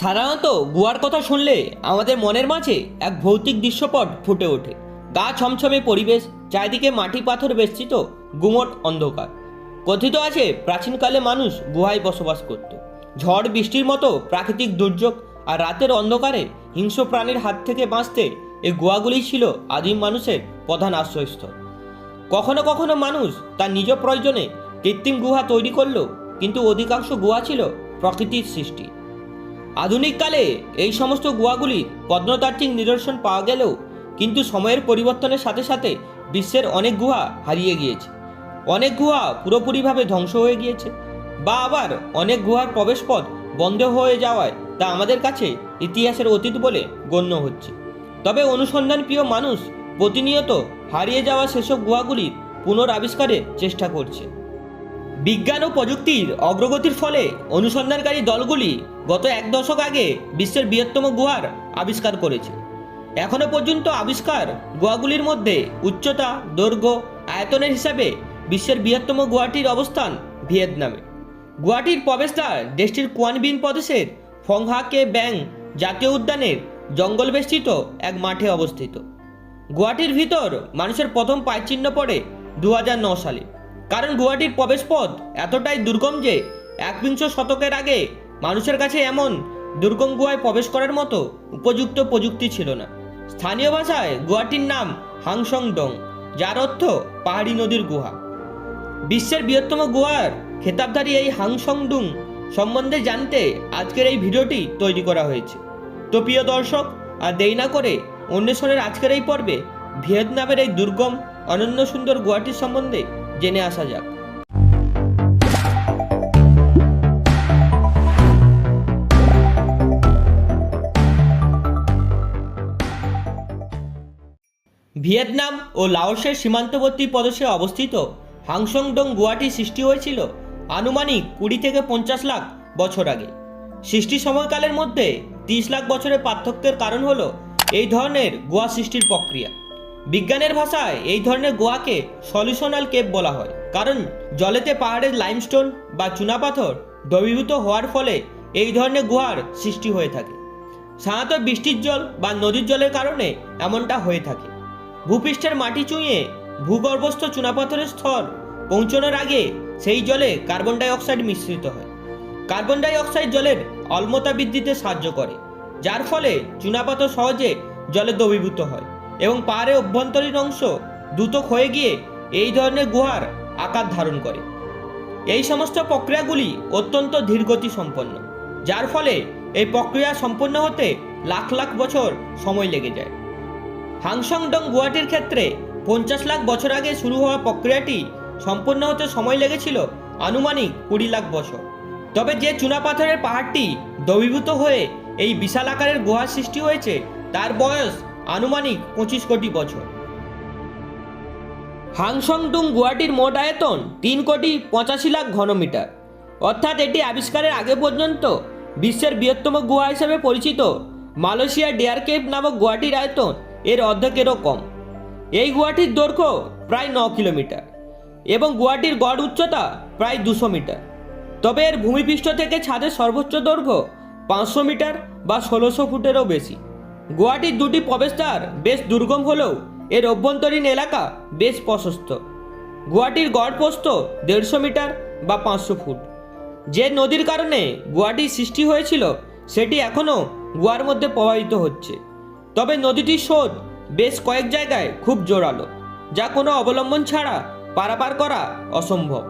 সাধারণত গুহার কথা শুনলে আমাদের মনের মাঝে এক ভৌতিক দৃশ্যপট ফুটে ওঠে। গা ছমছমে পরিবেশ, চারিদিকে মাটি পাথর বেষ্টিত, গুমট অন্ধকার। কথিত আছে, প্রাচীনকালে মানুষ গুহায় বসবাস করত। ঝড়, বৃষ্টির মতো প্রাকৃতিক দুর্যোগ আর রাতের অন্ধকারে হিংস্র প্রাণীর হাত থেকে বাঁচতে এই গুহাগুলি ছিল আদিম মানুষের প্রধান আশ্রয়স্থল। কখনো কখনো মানুষ তার নিজ প্রয়োজনে কৃত্রিম গুহা তৈরি করল কিন্তু অধিকাংশ গুহা ছিল প্রকৃতির সৃষ্টি। আধুনিককালে এই সমস্ত গুহাগুলির প্রত্নতাত্ত্বিক নিদর্শন পাওয়া গেলেও কিন্তু সময়ের পরিবর্তনের সাথে সাথে বিশ্বের অনেক গুহা হারিয়ে গিয়েছে। অনেক গুহা পুরোপুরিভাবে ধ্বংস হয়ে গিয়েছে বা আবার অনেক গুহার প্রবেশপথ বন্ধ হয়ে যাওয়ায় তা আমাদের কাছে ইতিহাসের অতীত বলে গণ্য হচ্ছে। তবে অনুসন্ধান প্রিয় মানুষ প্রতিনিয়ত হারিয়ে যাওয়া সেসব গুহাগুলির পুনরাবিষ্কারের চেষ্টা করছে। বিজ্ঞান ও প্রযুক্তির অগ্রগতির ফলে অনুসন্ধানকারী দলগুলি গত এক দশক আগে বিশ্বের বৃহত্তম গুহার আবিষ্কার করেছে। এখনও পর্যন্ত আবিষ্কার গুহাগুলির মধ্যে উচ্চতা, দৈর্ঘ্য, আয়তনের হিসাবে বিশ্বের বৃহত্তম গুহাটির অবস্থান ভিয়েতনামে। গুয়াহাটির প্রবেশদ্বার দেশটির কুয়ানবিন প্রদেশের ফংহা কে ব্যাং জাতীয় উদ্যানের জঙ্গল বেষ্টিত এক মাঠে অবস্থিত। গুয়াহাটির ভিতর মানুষের প্রথম পায়চিহ্ন পড়ে দু সালে। কারণ গুয়াহাটির প্রবেশপথ এতটাই দুর্গম যে একবিংশ শতকের আগে মানুষের কাছে এমন দুর্গম গুহায় প্রবেশ করার মতো উপযুক্ত প্রযুক্তি ছিল না। স্থানীয় ভাষায় গুয়াহাটির নাম হাংসং ডং যার অর্থ পাহাড়ি নদীর গুহা। বিশ্বের বৃহত্তম গুহার খেতাবধারী এই হাংসংডুং সম্বন্ধে জানতে আজকের এই ভিডিওটি তৈরি করা হয়েছে। তো প্রিয় দর্শক, আর দেরি না করে অন্বেষণের আজকের এই পর্বে ভিয়েতনামের এই দুর্গম, অনন্য সুন্দর গুহাটির সম্বন্ধে জেনে আসা যাক। ভিয়েতনাম ও লাওসের সীমান্তবর্তী প্রদেশে অবস্থিত হাংসংডং গুয়াটি সৃষ্টি হয়েছিল আনুমানিক কুড়ি থেকে পঞ্চাশ লাখ বছর আগে। সৃষ্টি সময়কালের মধ্যে তিরিশ লাখ বছরের পার্থক্যের কারণ হলো এই ধরনের গোয়া সৃষ্টির প্রক্রিয়া। বিজ্ঞানের ভাষায় এই ধরনের গোয়াকে সলিউশনাল কেপ বলা হয়। কারণ জলেতে পাহাড়ের লাইমস্টোন বা চুনাপাথর দ্রবীভূত হওয়ার ফলে এই ধরনের গুহার সৃষ্টি হয়ে থাকে। সাধারণত বৃষ্টির জল বা নদীর জলের কারণে এমনটা হয়ে থাকে। ভূপৃষ্ঠের মাটি চুঁয়ে ভূগর্ভস্থ চুনাপাথরের স্তর পৌঁছানোর আগে সেই জলে কার্বন ডাই অক্সাইড মিশ্রিত হয়। কার্বন ডাই অক্সাইড জলের অম্লতা বৃদ্ধিতে সাহায্য করে, যার ফলে চুনাপাথর সহজে জলে দ্রবীভূত হয়। এবং পাহাড়ের অভ্যন্তরীণ অংশ দ্রুত ক্ষয়ে গিয়ে এই ধরনের গুহার আকার ধারণ করে। এই সমস্ত প্রক্রিয়াগুলি অত্যন্ত ধীরগতি সম্পন্ন যার ফলে এই প্রক্রিয়া সম্পন্ন হতে লাখ লাখ বছর সময় লেগে যায়। হাংসংডং গুয়াহাটির ক্ষেত্রে পঞ্চাশ লাখ বছর আগে শুরু হওয়া প্রক্রিয়াটি সম্পন্ন হতে সময় লেগেছিল আনুমানিক কুড়ি লাখ বছর। তবে যে চুনাপাথরের পাহাড়টি দ্রবীভূত হয়ে এই বিশাল আকারের গুহার সৃষ্টি হয়েছে, তার বয়স আনুমানিক পঁচিশ কোটি বছর। হাংসংডুং গুয়াহাটির মোট আয়তন তিন কোটি পঁচাশি লাখ ঘনমিটার। অর্থাৎ এটি আবিষ্কারের আগে পর্যন্ত বিশ্বের বৃহত্তম গুহা হিসেবে পরিচিত মালয়েশিয়া ডেয়ার কেভ নামক গুয়াহাটির আয়তন এর অর্ধেকেরও কম। এই গুহাটির দৈর্ঘ্য প্রায় ন কিলোমিটার এবং গুহাটির গড় উচ্চতা প্রায় দুশো মিটার। তবে এর ভূমিপৃষ্ঠ থেকে ছাদের সর্বোচ্চ দৈর্ঘ্য পাঁচশো মিটার বা ষোলোশো ফুটেরও বেশি। গুয়াহাটির দুটি প্রবেশদ্বার বেশ দুর্গম হলেও এর অভ্যন্তরীণ এলাকা বেশ প্রশস্ত। গুয়াহাটির গড় প্রস্থ দেড়শো মিটার বা পাঁচশো ফুট। যে নদীর কারণে গুয়াহাটির সৃষ্টি হয়েছিল, সেটি এখনও গোয়ার মধ্যে প্রবাহিত হচ্ছে। তবে নদীটির স্রোত বেশ কয়েক জায়গায় খুব জোরালো, যা কোনো অবলম্বন ছাড়া পারাপার করা অসম্ভব।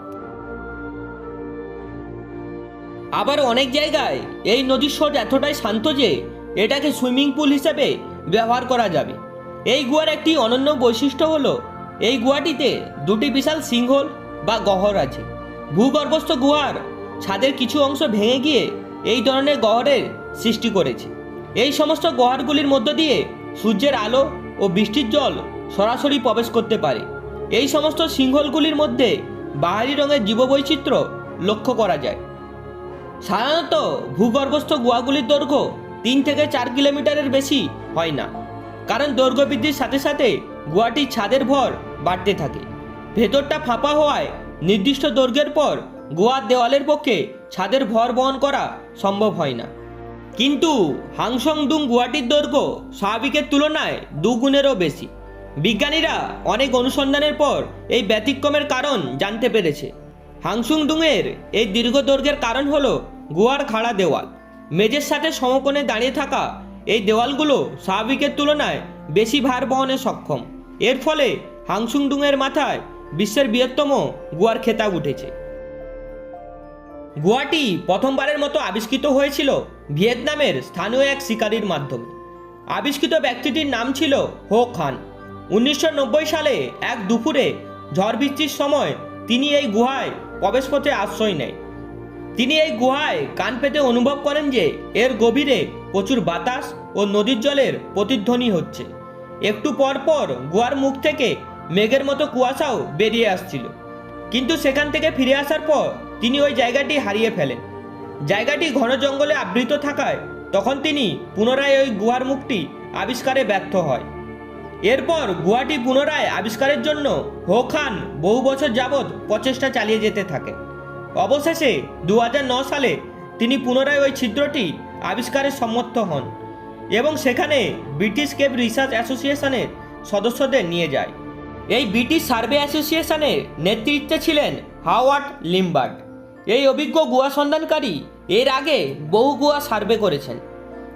আবার অনেক জায়গায় এই নদীর স্রোত এতটাই শান্ত যে এটাকে সুইমিং পুল হিসেবে ব্যবহার করা যাবে। এই গুহার একটি অনন্য বৈশিষ্ট্য হলো, এই গুহাটিতে দুটি বিশাল সিংহল বা গহর আছে। ভূগর্ভস্থ গুহার ছাদের কিছু অংশ ভেঙে গিয়ে এই ধরনের গহরের সৃষ্টি করেছে। এই সমস্ত গহরগুলির মধ্য দিয়ে সূর্যের আলো ও বৃষ্টির জল সরাসরি প্রবেশ করতে পারে। এই সমস্ত সিংহলগুলির মধ্যে বাহারি রঙের জীববৈচিত্র্য লক্ষ্য করা যায়। সাধারণত ভূগর্ভস্থ গুহাগুলির দৈর্ঘ্য তিন থেকে চার কিলোমিটারের বেশি হয় না। কারণ দৈর্ঘ্য বৃদ্ধির সাথে সাথে গুহাটির ছাদের ভর বাড়তে থাকে। ভেতরটা ফাঁপা হওয়ায় নির্দিষ্ট দৈর্ঘ্যের পর গুহার দেওয়ালের পক্ষে ছাদের ভর বহন করা সম্ভব হয় না। কিন্তু হাংসংডুং গুয়াহাটির দৈর্ঘ্য স্বাভাবিকের তুলনায় দুগুণেরও বেশি। বিজ্ঞানীরা অনেক অনুসন্ধানের পর এই ব্যতিক্রমের কারণ জানতে পেরেছে। হাংসুংডুংয়ের এই দীর্ঘ দৈর্ঘ্যের কারণ হলো গুহার খাড়া দেওয়াল। মেঝের সাথে সমকোণে দাঁড়িয়ে থাকা এই দেওয়ালগুলো স্বাভাবিকের তুলনায় বেশি ভার বহনে সক্ষম। এর ফলে হাংসুংডুংয়ের মাথায় বিশ্বের বৃহত্তম গুহার খেতাব উঠেছে। গুয়াহাটি প্রথমবারের মতো আবিষ্কৃত হয়েছিল ভিয়েতনামের স্থানীয় এক শিকারীর মাধ্যমে। আবিষ্কৃত ব্যক্তিটির নাম ছিল হো খান। উনিশশো নব্বই সালে এক দুপুরে ঝড় বৃষ্টির সময় তিনি এই গুহায় প্রবেশপথে আশ্রয় নেয়। তিনি এই গুহায় কান পেতে অনুভব করেন যে এর গভীরে প্রচুর বাতাস ও নদীর জলের প্রতিধ্বনি হচ্ছে। একটু পর পর গুহার মুখ থেকে মেঘের মতো কুয়াশাও বেরিয়ে আসছিল। কিন্তু সেখান থেকে ফিরে আসার পর তিনি ওই জায়গাটি হারিয়ে ফেলেন। জায়গাটি ঘন জঙ্গলে আবৃত থাকায় তখন তিনি পুনরায় ওই গুহার মুখটি আবিষ্কারে ব্যর্থ হয়। এরপর গুহাটি পুনরায় আবিষ্কারের জন্য হো খান বহু বছর যাবৎ প্রচেষ্টা চালিয়ে যেতে থাকেন অবশেষে দু সালে তিনি পুনরায় ওই ছিদ্রটি আবিষ্কারে সম্মত হন এবং সেখানে ব্রিটিশ কেপ রিসার্চ অ্যাসোসিয়েশনের সদস্যদের নিয়ে যায়। এই ব্রিটিশ সার্ভে অ্যাসোসিয়েশনের নেতৃত্বে ছিলেন হাওয়ার্ড লিম্বার্ড এই অভিজ্ঞ গুহা সন্ধানকারী এর আগে বহু গুহা সার্ভে করেছেন।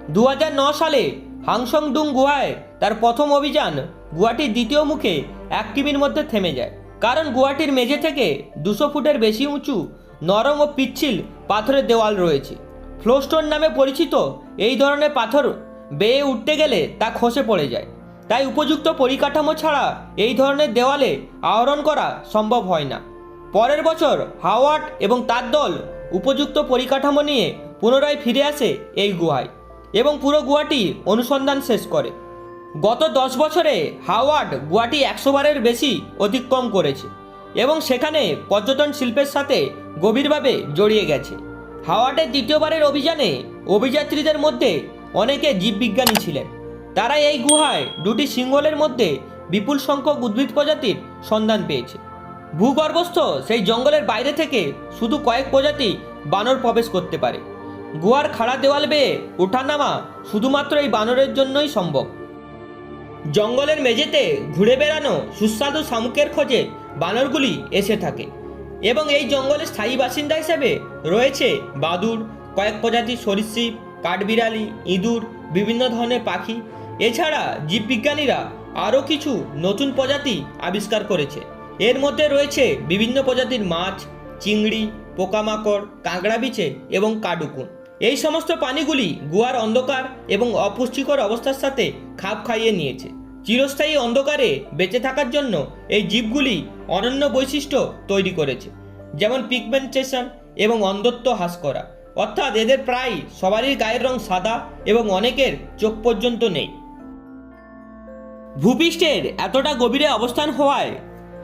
দু সালে হাংসংডুং গুহায় তার প্রথম অভিযান গুহাটির দ্বিতীয় মুখে এক কিমির মধ্যে থেমে যায়। কারণ গুহাটির মেঝে থেকে দুশো ফুটের বেশি উঁচু নরম ও পিচ্ছিল পাথরের দেওয়াল রয়েছে। ফ্লোস্টোন নামে পরিচিত এই ধরনের পাথর বেয়ে উঠতে গেলে তা খসে পড়ে যায়। তাই উপযুক্ত পরিকাঠামো ছাড়া এই ধরনের দেওয়ালে আহরণ করা সম্ভব হয় না। পরের বছর হাওয়ার্ড এবং তার দল উপযুক্ত পরিকাঠামো নিয়ে পুনরায় ফিরে আসে এই গুহায় এবং পুরো গুহাটি অনুসন্ধান শেষ করে। গত দশ বছরে হাওয়ার্ড গুয়াহাটি একশো বারের বেশি অতিক্রম করেছে এবং সেখানে পর্যটন শিল্পের সাথে গভীরভাবে জড়িয়ে গেছে। হাওয়ার্ডের দ্বিতীয়বারের অভিযানে অভিযাত্রীদের মধ্যে অনেকে জীববিজ্ঞানী ছিলেন। তারা এই গুহায় দুটি সিংহলের মধ্যে বিপুল সংখ্যক উদ্ভিদ প্রজাতির সন্ধান পেয়েছে। ভূগর্ভস্থ সেই জঙ্গলের বাইরে থেকে শুধু কয়েক প্রজাতি বানর প্রবেশ করতে পারে। গুহার খাড়া দেওয়াল বেয়ে ওঠানামা শুধুমাত্র এই বানরের জন্যই সম্ভব। জঙ্গলের মেঝেতে ঘুরে বেড়ানো সুস্বাদু শামুকের খোঁজে বানরগুলি এসে থাকে। এবং এই জঙ্গলের স্থায়ী বাসিন্দা হিসেবে রয়েছে বাদুড়, কয়েক প্রজাতির সরীসৃপ, কাঠবিড়ালি, ইঁদুর, বিভিন্ন ধরনের পাখি। এছাড়া জীববিজ্ঞানীরা আরও কিছু নতুন প্রজাতি আবিষ্কার করেছে। এর মধ্যে রয়েছে বিভিন্ন প্রজাতির মাছ, চিংড়ি, পোকামাকড়, কাঁকড়া বিছে এবং কাডুকুন। এই সমস্ত প্রাণীগুলি গুহার অন্ধকার এবং অপুষ্টিকর অবস্থার সাথে খাপ খাইয়ে নিয়েছে। চিরস্থায়ী অন্ধকারে বেঁচে থাকার জন্য এই জীবগুলি অনন্য বৈশিষ্ট্য তৈরি করেছে, যেমন পিগমেন্টেশন এবং অন্ধত্ব হ্রাস করা। অর্থাৎ এদের প্রায় সবারই গায়ের রং সাদা এবং অনেকের চোখ পর্যন্ত নেই। ভূপৃষ্ঠের এতটা গভীরে অবস্থান হওয়ায়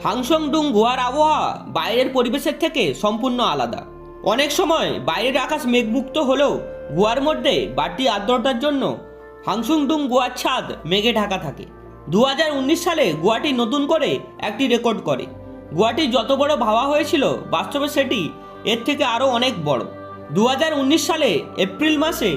হাংসংডুং গুহার আবহাওয়া বাইরের পরিবেশের থেকে সম্পূর্ণ আলাদা। অনেক সময় বাইরের আকাশ মেঘমুক্ত হলেও গুহার মধ্যে বাড়তি আর্দ্রতার জন্য হাংসুংডুং গুহার ছাদ মেঘে ঢাকা থাকে। দু হাজার উনিশ সালে গুয়াহাটি নতুন করে একটি রেকর্ড করে। গুয়াহাটি যত বড় ভাবা হয়েছিল, বাস্তবে সেটি এর থেকে আরও অনেক বড়। দু হাজার উনিশ সালে এপ্রিল মাসে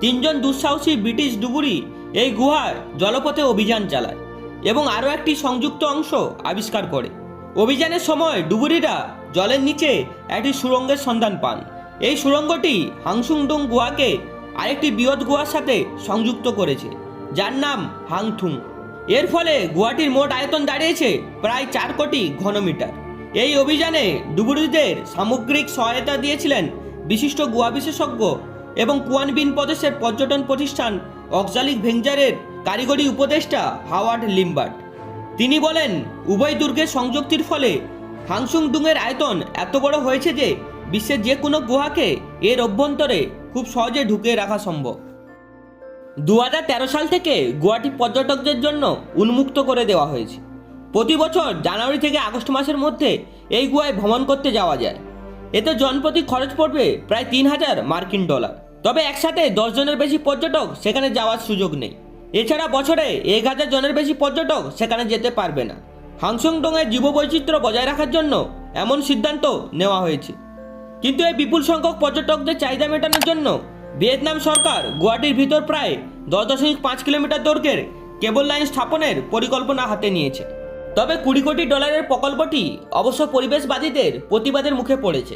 তিনজন দুঃসাহসী ব্রিটিশ ডুবুরি এই গুহায় জলপথে অভিযান চালায় এবং আরও একটি সংযুক্ত অংশ আবিষ্কার করে। অভিযানের সময় ডুবুরিরা জলের নিচে একটি সুড়ঙ্গের সন্ধান পান। এই সুড়ঙ্গটি হাংসুংডুং গুহাকে আরেকটি বৃহৎ গুহার সাথে সংযুক্ত করেছে, যার নাম হাংথুং। এর ফলে গুহাটির মোট আয়তন দাঁড়িয়েছে প্রায় চার কোটি ঘনমিটার। এই অভিযানে ডুবুরিদের সামগ্রিক সহায়তা দিয়েছিলেন বিশিষ্ট গুহা বিশেষজ্ঞ এবং কুয়ানবিন প্রদেশের পর্যটন প্রতিষ্ঠান অক্সালিক ভেঞ্জারের কারিগরি উপদেষ্টা হাওয়ার্ড লিম্বার্ট। তিনি বলেন, উভয় দুর্গের সংযুক্তির ফলে হাংসুংডুংয়ের আয়তন এত বড় হয়েছে যে বিশ্বের যে কোনো গুহাকে এর অভ্যন্তরে খুব সহজে ঢুকিয়ে রাখা সম্ভব। দু হাজার তেরো সাল থেকে গুয়াহাটি পর্যটকদের জন্য উন্মুক্ত করে দেওয়া হয়েছে। প্রতি বছর জানুয়ারি থেকে আগস্ট মাসের মধ্যে এই গুহায় ভ্রমণ করতে যাওয়া যায়। এতে জনপ্রতি খরচ পড়বে প্রায় তিন হাজার মার্কিন ডলার। তবে একসাথে দশ জনের বেশি পর্যটক সেখানে যাওয়ার সুযোগ নেই। এছাড়া বছরে এক হাজার জনের বেশি পর্যটক সেখানে যেতে পারবে না। হাংসংডংয়ের জীববৈচিত্র্য বজায় রাখার জন্য এমন সিদ্ধান্ত নেওয়া হয়েছে। কিন্তু এই বিপুল সংখ্যক পর্যটকদের চাহিদা মেটানোর জন্য ভিয়েতনাম সরকার গুয়াহাটির ভিতর প্রায় দশ দশমিক পাঁচ কিলোমিটার দৈর্ঘ্যের কেবল লাইন স্থাপনের পরিকল্পনা হাতে নিয়েছে। তবে কুড়ি কোটি ডলারের প্রকল্পটি অবশ্য পরিবেশবাদীদের প্রতিবাদের মুখে পড়েছে।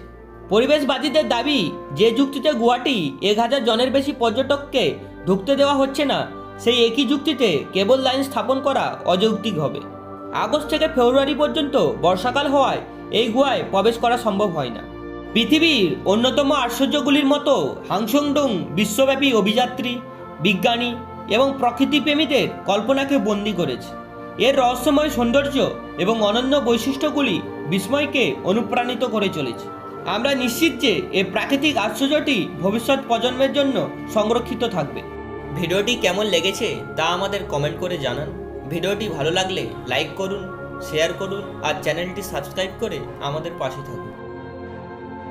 পরিবেশবাদীদের দাবি, যে যুক্তিতে গুয়াহাটি এক হাজার জনের বেশি পর্যটককে ঢুকতে দেওয়া হচ্ছে না, সেই একই যুক্তিতে কেবল লাইন স্থাপন করা অযৌক্তিক হবে। আগস্ট থেকে ফেব্রুয়ারি পর্যন্ত বর্ষাকাল হওয়ায় এই গুহায় প্রবেশ করা সম্ভব হয় না। পৃথিবীর অন্যতম আশ্চর্যগুলির মতো হাংসংডং বিশ্বব্যাপী অভিযাত্রী, বিজ্ঞানী এবং প্রকৃতিপ্রেমীদের কল্পনাকে বন্দি করেছে। এর রহস্যময় সৌন্দর্য এবং অনন্য বৈশিষ্ট্যগুলি বিস্ময়কে অনুপ্রাণিত করে চলেছে। আমরা নিশ্চিত যে এই প্রাকৃতিক আশ্চর্যটি ভবিষ্যৎ প্রজন্মের জন্য সংরক্ষিত থাকবে। ভিডিওটি কেমন লেগেছে তা আমাদের কমেন্ট করে জানান। ভিডিওটি ভালো লাগলে লাইক করুন, শেয়ার করুন আর চ্যানেলটি সাবস্ক্রাইব করে আমাদের পাশে থাকুন।